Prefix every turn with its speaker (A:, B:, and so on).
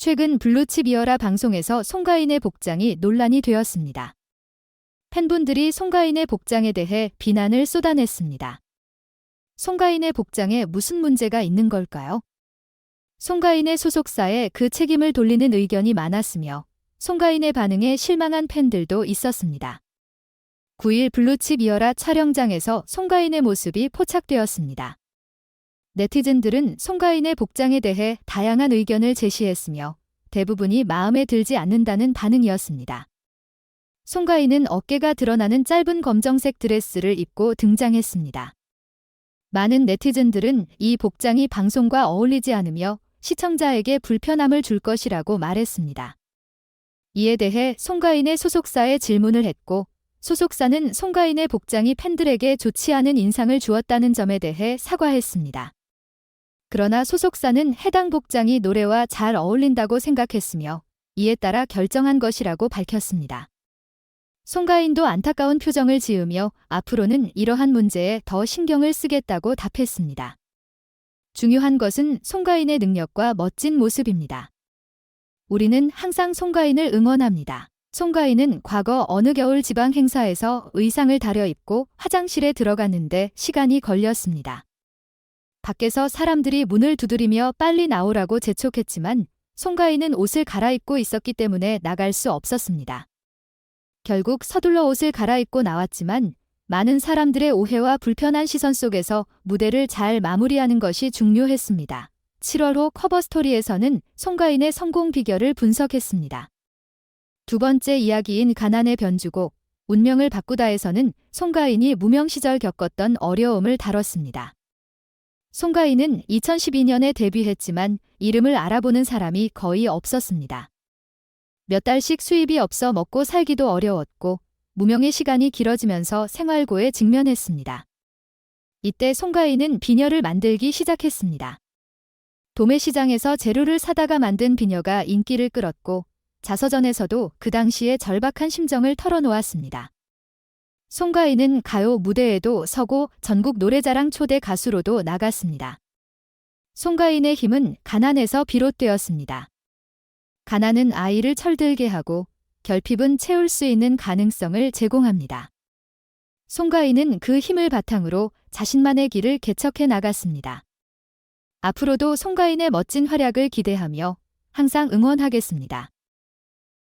A: 최근 블루칩 이어라 방송에서 송가인의 복장이 논란이 되었습니다. 팬분들이 송가인의 복장에 대해 비난을 쏟아냈습니다. 송가인의 복장에 무슨 문제가 있는 걸까요? 송가인의 소속사에 그 책임을 돌리는 의견이 많았으며 송가인의 반응에 실망한 팬들도 있었습니다. 9일 블루칩 이어라 촬영장에서 송가인의 모습이 포착되었습니다. 네티즌들은 송가인의 복장에 대해 다양한 의견을 제시했으며 대부분이 마음에 들지 않는다는 반응이었습니다. 송가인은 어깨가 드러나는 짧은 검정색 드레스를 입고 등장했습니다. 많은 네티즌들은 이 복장이 방송과 어울리지 않으며 시청자에게 불편함을 줄 것이라고 말했습니다. 이에 대해 송가인의 소속사에 질문을 했고 소속사는 송가인의 복장이 팬들에게 좋지 않은 인상을 주었다는 점에 대해 사과했습니다. 그러나 소속사는 해당 복장이 노래와 잘 어울린다고 생각했으며 이에 따라 결정한 것이라고 밝혔습니다. 송가인도 안타까운 표정을 지으며 앞으로는 이러한 문제에 더 신경을 쓰겠다고 답했습니다. 중요한 것은 송가인의 능력과 멋진 모습입니다. 우리는 항상 송가인을 응원합니다. 송가인은 과거 어느 겨울 지방 행사에서 의상을 다려 입고 화장실에 들어갔는데 시간이 걸렸습니다. 밖에서 사람들이 문을 두드리며 빨리 나오라고 재촉했지만 송가인은 옷을 갈아입고 있었기 때문에 나갈 수 없었습니다. 결국 서둘러 옷을 갈아입고 나왔지만 많은 사람들의 오해와 불편한 시선 속에서 무대를 잘 마무리하는 것이 중요했습니다. 7월 호 커버 스토리에서는 송가인의 성공 비결을 분석했습니다. 두 번째 이야기인 가난의 변주곡, 운명을 바꾸다에서는 송가인이 무명 시절 겪었던 어려움을 다뤘습니다. 송가인은 2012년에 데뷔했지만 이름을 알아보는 사람이 거의 없었습니다. 몇 달씩 수입이 없어 먹고 살기도 어려웠고 무명의 시간이 길어지면서 생활고에 직면했습니다. 이때 송가인은 비녀를 만들기 시작했습니다. 도매시장에서 재료를 사다가 만든 비녀가 인기를 끌었고 자서전에서도 그 당시의 절박한 심정을 털어놓았습니다. 송가인은 가요 무대에도 서고 전국 노래자랑 초대 가수로도 나갔습니다. 송가인의 힘은 가난에서 비롯되었습니다. 가난은 아이를 철들게 하고 결핍은 채울 수 있는 가능성을 제공합니다. 송가인은 그 힘을 바탕으로 자신만의 길을 개척해 나갔습니다. 앞으로도 송가인의 멋진 활약을 기대하며 항상 응원하겠습니다.